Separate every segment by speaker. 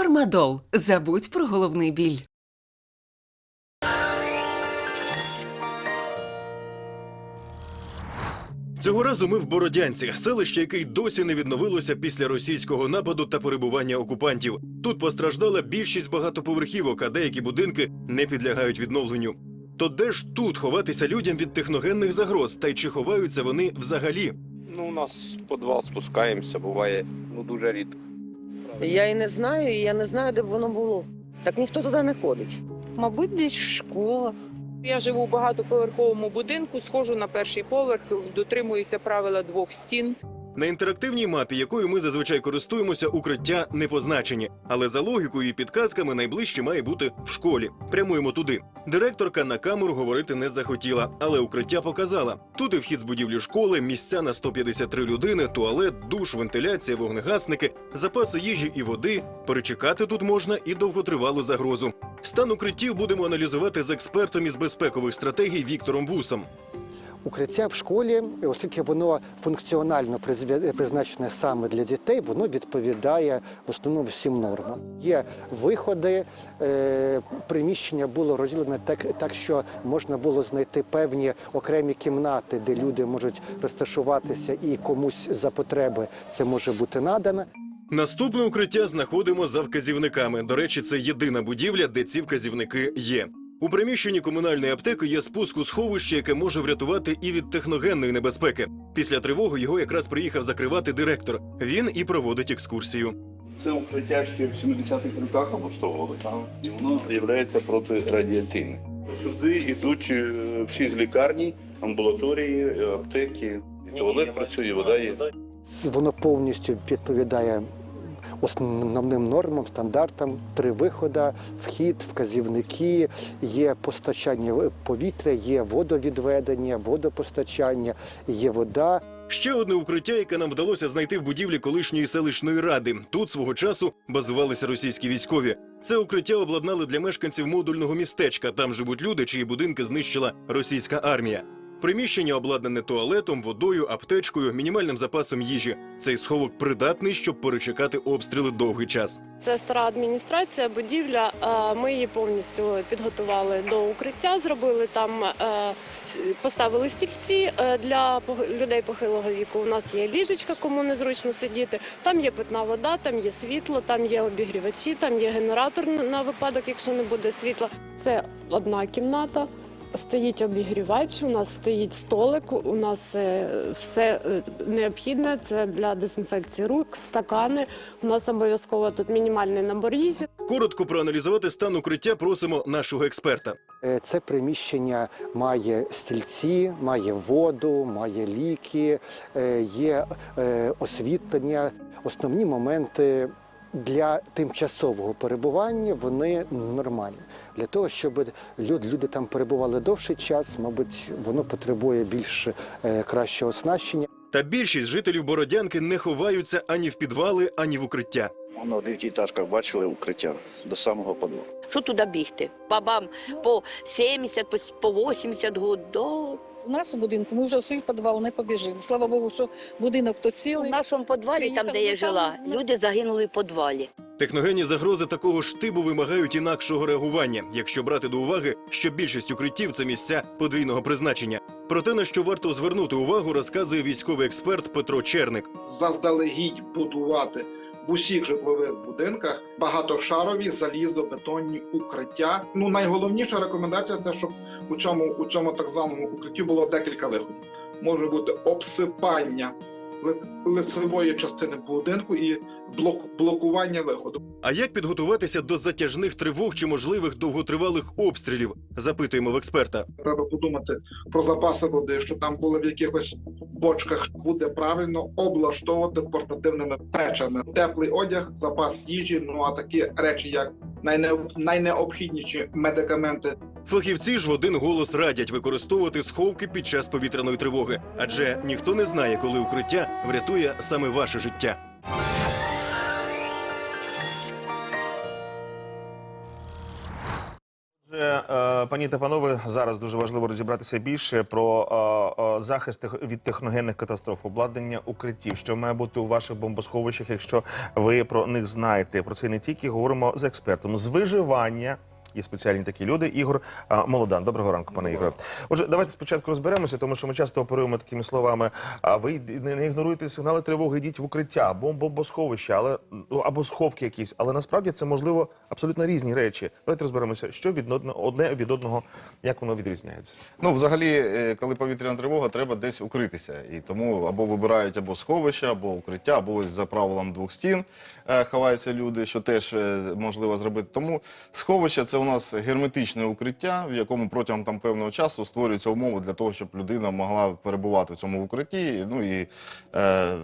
Speaker 1: Фармадол. Забудь про головний біль.
Speaker 2: Цього разу ми в Бородянці, селище, яке й досі не відновилося після російського нападу та перебування окупантів. Тут постраждала більшість багатоповерхівок, а деякі будинки не підлягають відновленню. То де ж тут ховатися людям від техногенних загроз, та й чи ховаються вони взагалі?
Speaker 3: Ну, у нас в підвал спускаємося, буває ну дуже рідко.
Speaker 4: Я і не знаю, і я не знаю, де б воно було. Так ніхто туди не ходить.
Speaker 5: Мабуть, десь в школах.
Speaker 6: Я живу в багатоповерховому будинку, схожу на перший поверх, дотримуюся правила двох стін.
Speaker 2: На інтерактивній мапі, якою ми зазвичай користуємося, укриття не позначені, але за логікою і підказками найближче має бути в школі. Прямуємо туди. Директорка на камеру говорити не захотіла, але укриття показала. Тут і вхід з будівлі школи, місця на 153 людини, туалет, душ, вентиляція, вогнегасники, запаси їжі і води. Перечекати тут можна і довготривалу загрозу. Стан укриттів будемо аналізувати з експертом із безпекових стратегій Віктором Вусом.
Speaker 7: Укриття в школі, оскільки воно функціонально призначене саме для дітей, воно відповідає в основному всім нормам. Є виходи, е, приміщення було розділене так, так, що можна було знайти певні окремі кімнати, де люди можуть розташуватися, і комусь за потреби це може бути надано.
Speaker 2: Наступне укриття знаходимо за вказівниками. До речі, це єдина будівля, де ці вказівники є. У приміщенні комунальної аптеки є спуск у сховище, яке може врятувати і від техногенної небезпеки. Після тривоги його якраз приїхав закривати директор. Він і проводить екскурсію.
Speaker 8: Це укриття ще в 70-х роках облаштовували, і воно є протирадіаційним. Сюди йдуть е, всі з лікарні, амбулаторії, аптеки, туалет працює, вода є.
Speaker 7: Воно повністю відповідає основним нормам, стандартам. Три виходи, вхід, вказівники, є постачання повітря, є водовідведення, водопостачання, є вода.
Speaker 2: Ще одне укриття, яке нам вдалося знайти в будівлі колишньої селищної ради. Тут свого часу базувалися російські військові. Це укриття обладнали для мешканців модульного містечка. Там живуть люди, чиї будинки знищила російська армія. Приміщення обладнане туалетом, водою, аптечкою, мінімальним запасом їжі. Цей сховок придатний, щоб перечекати обстріли довгий час.
Speaker 9: Це стара адміністрація, будівля. Ми її повністю підготували до укриття. Зробили там, е, поставили стільці е, для людей похилого віку. У нас є ліжечка, кому незручно сидіти. Там є питна вода, там є світло, там є обігрівачі, там є генератор на випадок, якщо не буде світла. Це одна кімната. Стоїть обігрівач, у нас стоїть столик, у нас е, все е, необхідне. Це для дезінфекції рук, стакани. У нас обов'язково тут мінімальний набор їжі.
Speaker 2: Коротко проаналізувати стан укриття просимо нашого експерта.
Speaker 7: Е, Це приміщення має стільці, має воду, має ліки, є освітлення. Основні моменти для тимчасового перебування вони нормальні. Для того, щоб люд- люди там перебували довший час, мабуть, воно потребує більш е, кращого оснащення.
Speaker 2: Та більшість жителів Бородянки не ховаються ані в підвали, ані в укриття.
Speaker 10: На дев'ятиэтажках бачили укриття до самого підвалу.
Speaker 11: Що туди бігти? Бабам по 70, по с- по 80 год.
Speaker 5: У нас у будинку ми вже в свій підвал не побіжимо. Слава Богу, що будинок то
Speaker 11: У
Speaker 5: цілий.
Speaker 11: нашому підвалі, там, де я жила, люди загинули в підвалі.
Speaker 2: Техногенні загрози такого ж типу вимагають інакшого реагування, якщо брати до уваги, що більшість укриттів це місця подвійного призначення. Про те, на що варто звернути увагу, розказує військовий експерт Петро Черник.
Speaker 12: заздалегідь будувати в усіх житлових будинках багатошарові залізобетонні укриття. Ну найголовніша рекомендація це щоб у цьому у цьому так званому укритті було декілька виходів. Може бути обсипання ли- лицевої частини будинку і блок, блокування виходу.
Speaker 2: А як підготуватися до затяжних тривог чи можливих довготривалих обстрілів? Запитуємо в експерта.
Speaker 12: Треба подумати про запаси води, що там були в якихось бочках. Буде правильно облаштовувати портативними печами. Теплий одяг, запас їжі. Ну а такі речі, як найне... найнеобхідніші медикаменти,
Speaker 2: Фахівці ж в один голос радять використовувати сховки під час повітряної тривоги, адже ніхто не знає, коли укриття врятує саме ваше життя.
Speaker 3: Е,
Speaker 13: пані та панове, зараз дуже важливо розібратися більше про е, е, захист від техногенних катастроф, обладнання укриттів, що має бути у ваших бомбосховищах, якщо ви про них знаєте. Про це не тільки говоримо з експертом з виживання. Є спеціальні такі люди. Ігор Молодан. Доброго ранку, пане Ігоре. Отже, давайте спочатку розберемося, тому що ми часто оперуємо такими словами. А ви не, ігноруйте сигнали тривоги, йдіть в укриття, бом- бомбосховища, але ну, або сховки якісь. Але насправді це можливо абсолютно різні речі. Давайте розберемося, що від одне від одного, як воно відрізняється.
Speaker 14: Ну, взагалі, е, коли повітряна тривога, треба десь укритися. І тому або вибирають або сховище, або укриття, або ось за правилом двох стін е, ховаються люди, що теж е, можливо зробити. Тому сховище це у нас герметичне укриття, в якому протягом там певного часу створюються умови для того, щоб людина могла перебувати в цьому укритті. Ну і е,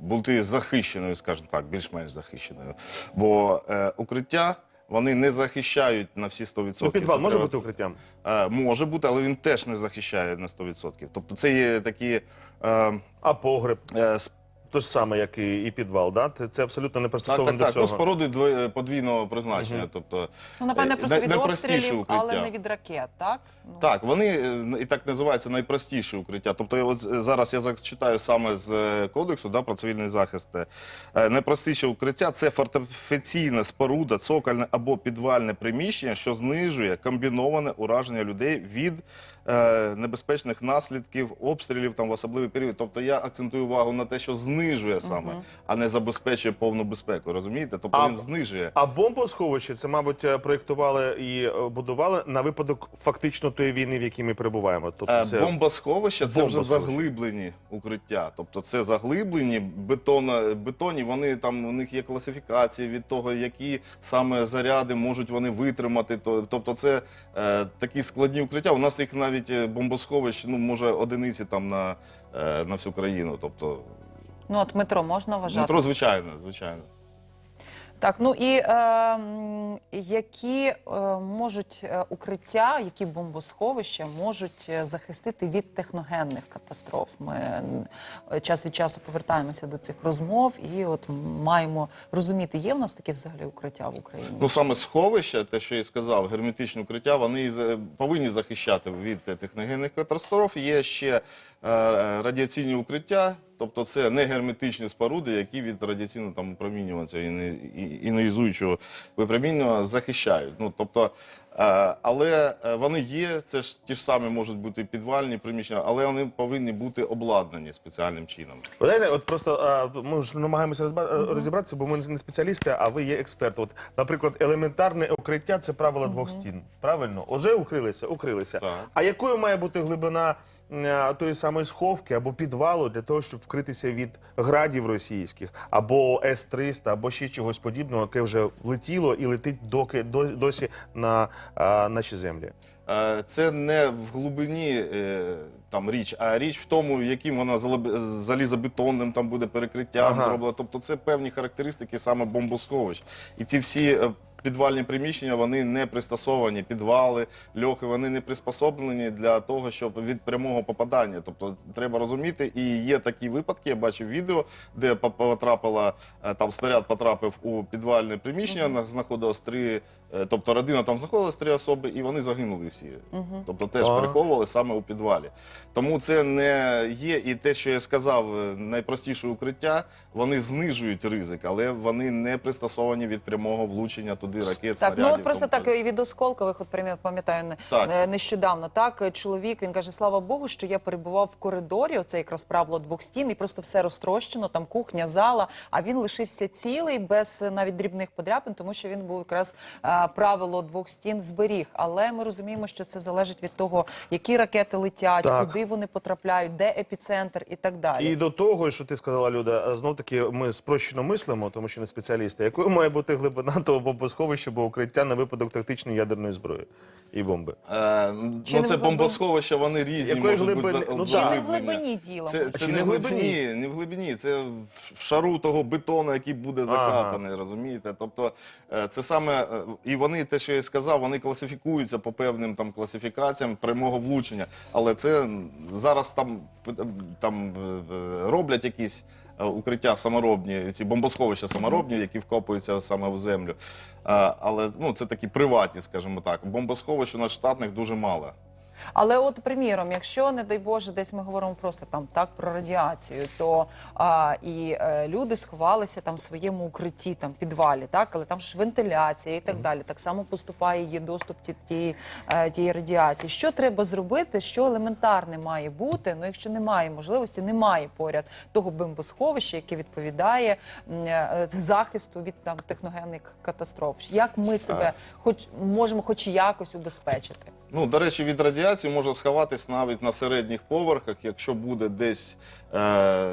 Speaker 14: бути захищеною, скажімо так, більш-менш захищеною. Бо е, укриття. Вони не захищають на всі 100%.
Speaker 13: Ну, підвал
Speaker 14: Це
Speaker 13: може
Speaker 14: треба-
Speaker 13: бути укриттям.
Speaker 14: Е, може бути, але він теж не захищає на 100%. Тобто це є такі. Е,
Speaker 13: А погреб
Speaker 14: е,
Speaker 13: то ж саме, як і, і підвал. Да? Це- Це абсолютно не
Speaker 14: так,
Speaker 13: пристосовано
Speaker 14: так,
Speaker 13: до
Speaker 14: так.
Speaker 13: цього.
Speaker 14: Ну, споруди дво- подвійного призначення. Тобто,
Speaker 15: Ну, напевне,
Speaker 14: е,
Speaker 15: просто
Speaker 14: най-
Speaker 15: від
Speaker 14: найпростіші
Speaker 15: обстрілів, але не від ракет, так? Ну,
Speaker 14: Так, вони е, і так називаються найпростіші укриття. Тобто, от е, зараз я зачитаю саме з е, кодексу да, про цивільний захист. Е, Найпростіше укриття це фортифікаційна споруда, цокольне або підвальне приміщення, що знижує комбіноване ураження людей від е, небезпечних наслідків обстрілів там в особливий період. Тобто я акцентую увагу на те, що знижує саме, а не забезпечує повну безпеку. Розумієте? Тобто
Speaker 13: А-
Speaker 14: він знижує.
Speaker 13: А бомбосховище це, мабуть, е, проєктували і е, будували на випадок фактично тої війни, в якій ми перебуваємо. Тобто
Speaker 14: Е,
Speaker 13: це
Speaker 14: Бомбосховища це вже
Speaker 13: Бомбосховище.
Speaker 14: заглиблені укриття. Тобто це заглиблені бетона, бетонні, вони там у них є класифікації від того, які саме заряди можуть вони витримати. То- Тобто це е, такі складні укриття. У нас їх навіть е, бомбосховищ, ну може одиниці там на, е, на всю країну. Тобто
Speaker 15: ну от метро можна вважати.
Speaker 14: метро, звичайно, звичайно.
Speaker 15: Так, ну і е, які е, можуть е, укриття, які бомбосховища можуть е, захистити від техногенних катастроф? Ми е, час від часу повертаємося до цих розмов і от маємо розуміти, є в нас такі взагалі укриття в Україні?
Speaker 14: Ну саме сховища, те, що я сказав, герметичні укриття, вони повинні захищати від техногенних катастроф. Є ще радіаційні укриття, тобто це не герметичні споруди, які від радіаційного там випромінювання цього іне- і- іонізуючого випромінювання захищають. Ну тобто, е, але е, вони є, це ж ті ж самі можуть бути підвальні приміщення, але вони повинні бути обладнані спеціальним чином.
Speaker 13: Ви Знаєте, от просто а, ми ж намагаємося розба- розібратися, бо ми не спеціалісти, а ви є експерт. От, наприклад, елементарне укриття це правило двох стін. Правильно? Уже укрилися, укрилися.
Speaker 14: Так.
Speaker 13: А якою має бути глибина тої самої сховки або підвалу для того, щоб вкритися від градів російських, або С-300, або ще чогось подібного, яке вже влетіло і летить доки досі на а, наші землі?
Speaker 14: Е, Це не в глибині е, там річ, а річ в тому, яким вона залізобетонним там буде перекриттям
Speaker 13: Ага.
Speaker 14: зроблена. Тобто це певні характеристики саме бомбосховищ. І ці всі е, підвальні приміщення вони не пристосовані, підвали, льохи, вони не приспособлені для того, щоб від прямого попадання. Тобто треба розуміти, і є такі випадки. Я бачив відео, де потрапила е, там снаряд потрапив у підвальне приміщення, на- знаходилось три. е, Тобто родина там знаходилась три особи, і вони загинули всі. Тобто теж
Speaker 13: Ага.
Speaker 14: переховували саме у підвалі. Тому це не є і те, що я сказав, е, найпростіше укриття, вони знижують ризик, але вони не пристосовані від прямого влучення туди ракет,
Speaker 15: Так,
Speaker 14: снарядів.
Speaker 15: ну от просто
Speaker 14: тому
Speaker 15: так і від осколкових, от прям пам'ятаю не-
Speaker 14: Так.
Speaker 15: е, нещодавно. Так, чоловік він каже: слава Богу, що я перебував в коридорі. Оце якраз правило двох стін, і просто все розтрощено, там кухня, зала. А він лишився цілий, без е, навіть дрібних подряпин, тому що він був якраз е, правило двох стін зберіг. Але ми розуміємо, що це залежить від того, які ракети летять,
Speaker 13: Так.
Speaker 15: куди вони потрапляють, де епіцентр і так далі.
Speaker 13: І до того, що ти сказала, Люда, знов таки ми спрощено мислимо, тому що не спеціалісти. Якою має бути глибина того бомбосховища або укриття на випадок тактичної ядерної зброї і бомби?
Speaker 14: Е, ну, це бомбосховища, вони різні.
Speaker 13: Якої
Speaker 14: можуть
Speaker 13: глибини?
Speaker 14: бути за-
Speaker 13: Ну,
Speaker 15: Чи не в
Speaker 14: заглиблення.
Speaker 15: глибині діло?
Speaker 14: Це, це
Speaker 13: чи
Speaker 14: не
Speaker 13: не
Speaker 14: в глибині,
Speaker 13: глибині?
Speaker 14: не в глибині. Це в шару того бетону, який буде закатаний, розумієте? Тобто е, це саме, е, і вони, те, що я сказав, вони класифікуються по певним там класифікаціям прямого влучення. Але це зараз там, п- там е, роблять якісь укриття саморобні, ці бомбосховища саморобні, які вкопуються саме в землю. Е, Але ну, це такі приватні, скажімо так. Бомбосховищ у нас штатних дуже мало.
Speaker 15: Але, от, приміром, якщо, не дай Боже, десь ми говоримо просто там так про радіацію, то а, і е, люди сховалися там в своєму укритті, там підвалі, так, але там ж вентиляція і так далі. Так само поступає є доступ ті- тієї е, тієї радіації. Що треба зробити? Що елементарне має бути? Ну, якщо немає можливості, немає поряд того бомбосховища, яке відповідає е, захисту від там техногенних катастроф. Як ми себе хоч можемо, хоч якось убезпечити?
Speaker 14: Ну, до речі, від радіації може сховатись навіть на середніх поверхах, якщо буде десь е,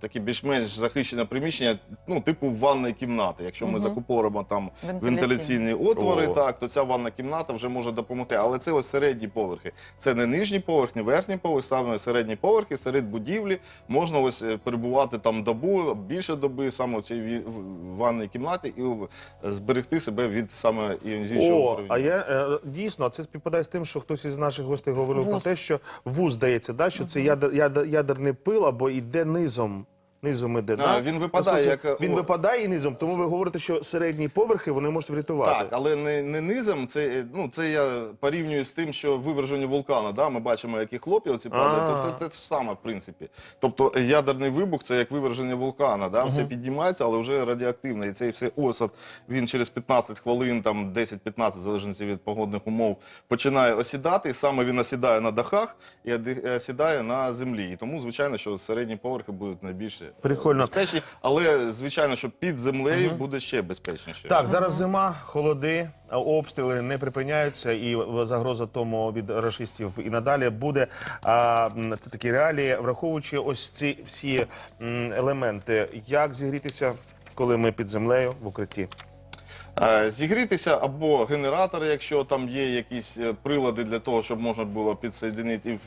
Speaker 14: таке більш-менш захищене приміщення, ну, типу ванної кімнати. Якщо ми
Speaker 15: Мгм.
Speaker 14: закуповуємо там
Speaker 15: Вентиляційні.
Speaker 14: вентиляційні отвори,
Speaker 13: О.
Speaker 14: так, то ця ванна кімната вже може допомогти. Але це ось середні поверхи. Це не нижні поверх, не верхній поверх, саме середні поверхи, серед будівлі можна ось е, перебувати там добу, більше доби саме в цій ві- в- ванній кімнаті і е, зберегти себе від саме іонізуючого
Speaker 13: О, а я е, дійсно це співпадає з тим, що хтось із наших гостей говорив
Speaker 15: Вуз.
Speaker 13: про те, що вуз здається, да, що це ядер, ядер, ядерний пил або йде низом. Низом іде,
Speaker 14: А, він випадає, як,
Speaker 13: він
Speaker 14: о-
Speaker 13: випадає і низом, тому ви говорите, що середні поверхи вони можуть врятувати.
Speaker 14: Так, але не, не низом. Це, е, ну, це я порівнюю з тим, що виверження вулкана. Да? Ми бачимо, які хлопці оці падають.
Speaker 13: А.
Speaker 14: То це те ж саме, в принципі. Тобто е, ядерний вибух це як виверження вулкана. Да? Все піднімається, але вже радіоактивне. І цей все осад він через 15 хвилин, там 10-15, в залежності від погодних умов, починає осідати. І саме він осідає на дахах і оди- осідає на землі. І тому, звичайно, що середні поверхи будуть найбільше е,
Speaker 13: Прикольно.
Speaker 14: безпечні, але звичайно, що під землею буде ще безпечніше.
Speaker 13: Так, зараз зима, холоди, а обстріли не припиняються, і загроза тому від рашистів і надалі буде. А м, це такі реалії, враховуючи ось ці всі м, елементи, як зігрітися, коли ми під землею в укритті.
Speaker 14: Е, Зігрітися або генератори, якщо там є якісь е, прилади для того, щоб можна було підсоєдинити і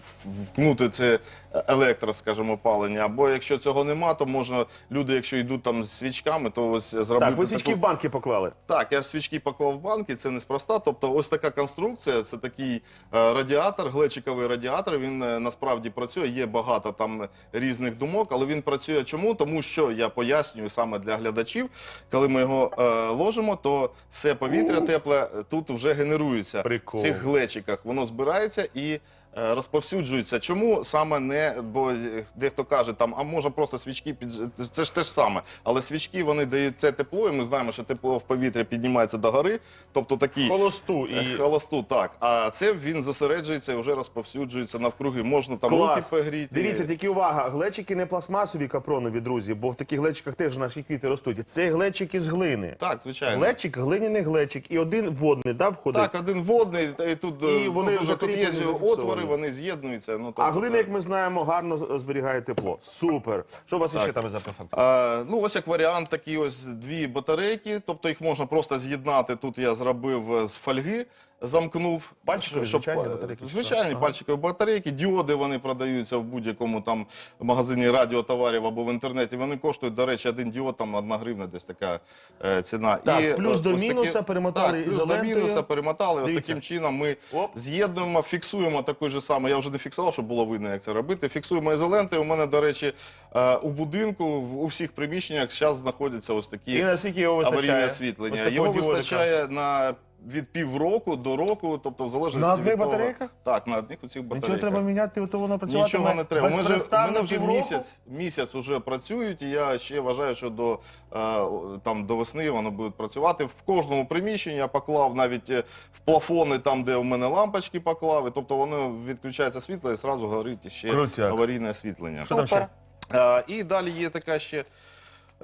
Speaker 14: вкнути це електро, скажімо, опалення. Або якщо цього нема, то можна люди, якщо йдуть там з свічками, то ось зробити
Speaker 13: Так, ви свічки
Speaker 14: таку-
Speaker 13: в банки поклали.
Speaker 14: так, я свічки поклав в банки, це неспроста. Тобто, ось така конструкція, це такий е, радіатор, глечиковий радіатор. Він насправді працює. Є багато там різних думок, але він працює чому? Тому що я пояснюю саме для глядачів, коли ми його е, ложимо, то все повітря тепле тут вже генерується
Speaker 13: Прикол.
Speaker 14: в цих глечиках. Воно збирається і. Е, Розповсюджується. Чому саме не? Бо дехто каже, там, а може просто свічки під це ж те ж саме. Але свічки вони дають це тепло, і ми знаємо, що тепло в повітря піднімається до гори. Тобто такі
Speaker 13: Холосту
Speaker 14: Е,
Speaker 13: і
Speaker 14: Холосту, так. А це він зосереджується і вже розповсюджується навкруги. Можна там
Speaker 13: Клас.
Speaker 14: руки погріти.
Speaker 13: Дивіться, тільки увага, глечики не пластмасові капронові, друзі, бо в таких глечиках теж наші квіти ростуть. Це глечики з глини.
Speaker 14: Так, звичайно.
Speaker 13: Глечик, глиняний глечик, і один водний, да, входить?
Speaker 14: Так, один водний, і тут,
Speaker 13: І
Speaker 14: е,
Speaker 13: вони
Speaker 14: ну, дуже тут є отвори, вони з'єднуються. Ну, тобто
Speaker 13: А глина,
Speaker 14: це-
Speaker 13: як ми знаємо, гарно зберігає тепло. Супер. Що у вас
Speaker 14: Так.
Speaker 13: ще там за?
Speaker 14: А, ну, ось як варіант, такі ось дві батарейки, тобто їх можна просто з'єднати. Тут я зробив е, з фольги, замкнув.
Speaker 13: Пальчикові, звичайні батарейки,
Speaker 14: Звичайні?
Speaker 13: Ага.
Speaker 14: пальчикові батарейки, діоди вони продаються в будь-якому там магазині радіотоварів або в інтернеті. Вони коштують, до речі, один діод, там одна гривна, десь така е, ціна.
Speaker 13: Так, плюс
Speaker 14: е,
Speaker 13: до
Speaker 14: ось такі-
Speaker 13: мінуса перемотали
Speaker 14: так, плюс до мінуса перемотали. Ось таким чином ми
Speaker 13: Оп.
Speaker 14: з'єднуємо, фіксуємо такий же самий. Я вже не фіксував, щоб було видно, як це робити. Фіксуємо ізоленти. У мене, до речі, е, у будинку в- у всіх приміщеннях зараз знаходяться ось такі
Speaker 13: І його вистачає?
Speaker 14: аварійне
Speaker 13: Ось
Speaker 14: освітлення. Його вистачає на від півроку до року, тобто в залежності
Speaker 13: На одних
Speaker 14: від того-
Speaker 13: батарейках?
Speaker 14: Так, на одних у цих батарейках.
Speaker 13: Нічого треба міняти, то воно працюватиме
Speaker 14: Нічого не треба. Ми вже,
Speaker 13: безперестанно
Speaker 14: мене вже
Speaker 13: півроку?
Speaker 14: місяць, місяць уже працюють, і я ще вважаю, що до, е, там, до весни воно буде працювати. В кожному приміщенні я поклав навіть е, в плафони, там, де у мене лампочки поклав. І, тобто воно відключається світло і одразу горить ще
Speaker 13: Крутяк.
Speaker 14: аварійне освітлення.
Speaker 13: Що там ще?
Speaker 14: Е, і далі є така ще.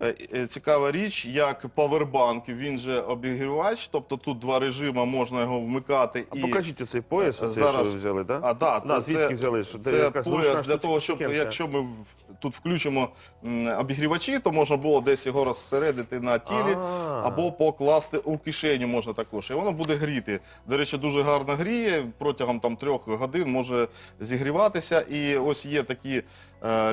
Speaker 14: Е, е, Цікава річ, як павербанк, він же обігрівач, тобто тут два режими, можна його вмикати.
Speaker 13: А
Speaker 14: і
Speaker 13: покажіть оцей пояс,
Speaker 14: Е,
Speaker 13: оцей,
Speaker 14: зараз-
Speaker 13: що ви взяли, так?
Speaker 14: А, да,
Speaker 13: Да,
Speaker 14: то
Speaker 13: звідки
Speaker 14: це-
Speaker 13: взяли? Що,
Speaker 14: Це
Speaker 13: зручна
Speaker 14: пояс для того, щоб
Speaker 13: штукенця.
Speaker 14: якщо ми тут включимо обігрівачі, то можна було десь його розсередити на тілі
Speaker 13: А.
Speaker 14: або покласти у кишеню можна також. І воно буде гріти. До речі, дуже гарно гріє, протягом там трьох годин може зігріватися. І ось є такі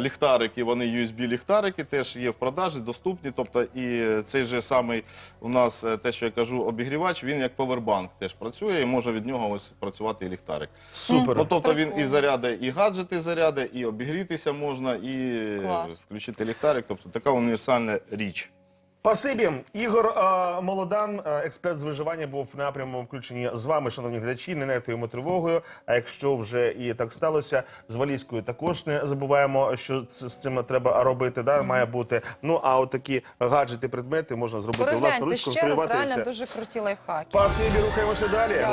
Speaker 14: Ліхтарики, вони USB-ліхтарики, теж є в продажі, доступні. Тобто, і цей же самий у нас е, те, що я кажу, обігрівач, він як повербанк теж працює і може від нього ось працювати і ліхтарик.
Speaker 13: Супер.
Speaker 14: Ну, тобто він і заряде, і гаджети заряде, і обігрітися можна, і е,
Speaker 15: Клас.
Speaker 14: включити ліхтарик. Тобто така універсальна річ.
Speaker 13: Спасибі. Ігор е, Молодан, е, експерт з виживання, був в напряму включені з вами, шановні глядачі. Не нехтуємо тривогою. А якщо вже і так сталося, з валізкою також не забуваємо, що ц- з цим треба робити. Да, має бути. Ну а от такі гаджети, предмети можна зробити власну ручку,
Speaker 15: ще раз, реально дуже круті лайфхаки.
Speaker 13: Спасибі, рухаємося далі.